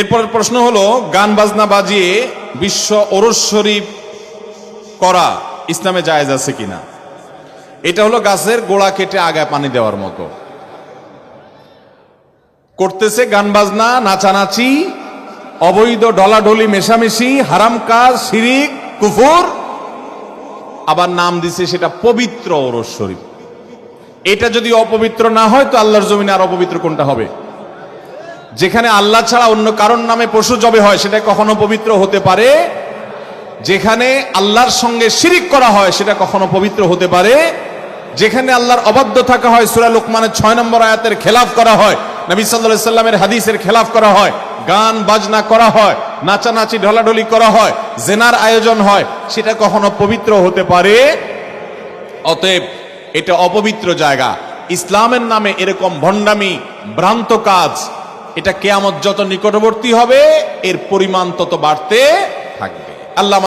এরপর প্রশ্ন হলো, গান বাজনা বাজিয়ে বিশ্ব ওরস শরীফ করা ইসলামে জায়েজ আছে কিনা? এটা হলো গাছের গোড়া কেটে আগায় পানি দেওয়ার মতো। করতেছে গান বাজনা, নাচানাচি, অবৈধ ডলাডলি মেশামেশি, হারাম কাজ, শিরিক, কুফুর, আবার নাম দিছে সেটা পবিত্র ওরস শরীফ। এটা যদি অপবিত্র না হয়, তো আল্লাহর জমিনে আর অপবিত্র কোনটা হবে? যেখানে আল্লাহ ছাড়া অন্য কারণ নামে পশু জবে হয়, সেটা কখনো পবিত্র হতে পারে। যেখানে আল্লাহর সঙ্গে শিরিক করা হয়, সেটা কখনো পবিত্র হতে পারে। যেখানে আল্লাহর অবাধ্য থাকা হয়, সুরা লোকমানের ছয় নম্বর আয়াতের খেলাফ করা হয়, নবী সাল্লাহ সাল্লামের হাদিসের খেলাফ করা হয়, গান বাজনা করা হয়, নাচানাচি, ঢলাঢলি করা হয়, জেনার আয়োজন হয়, সেটা কখনো পবিত্র হতে পারে। অতএব এটা অপবিত্র জায়গা। ইসলামের নামে এরকম ভণ্ডামি, ভ্রান্ত কাজ এটা কেয়ামত যত নিকটবর্তী হবে এর পরিমাণ তত বাড়তে থাকবে। আল্লাহ